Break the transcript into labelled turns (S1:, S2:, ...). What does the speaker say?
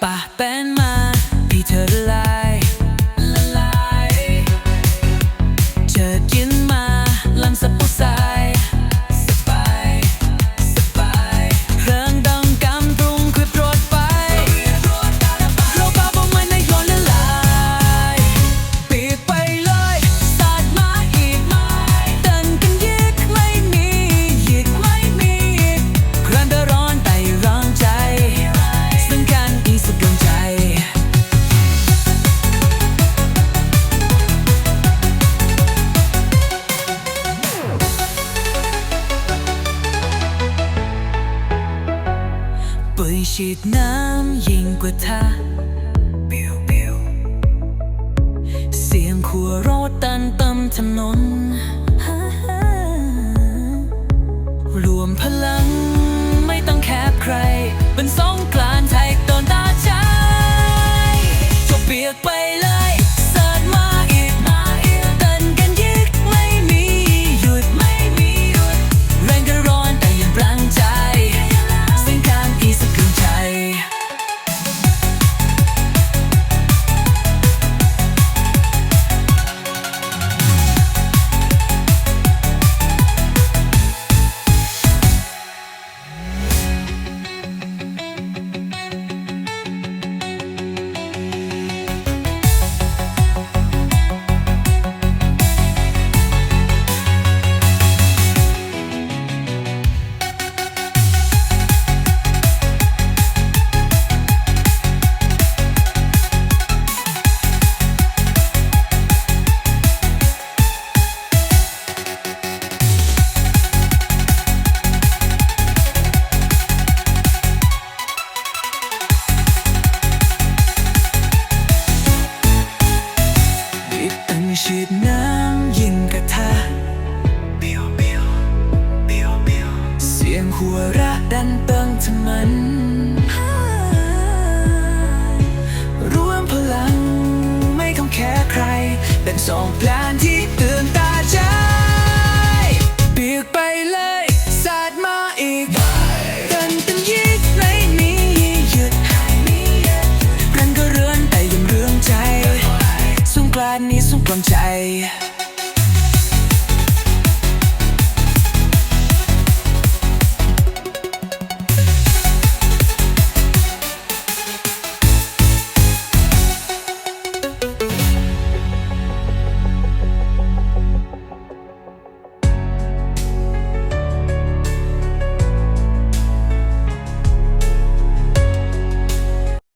S1: Bah Ben Ma, Peter Lai. ฉีดน้ำยิ่งกว่าท่าปิวปิวเสียงขัวรถตันเต็มถนน หัวระดันเติงทมัน รวมพลังไม่ต้องแค่ใคร เป็นสองแผนที่ตื่นตาใจเปียกไปเลยสาดมาอีกเดินเต็มยิกไม่มีหยุดกันก็เรือนแต่ยังเรื่องใจสงกรานนี้สงกรานต์ใจ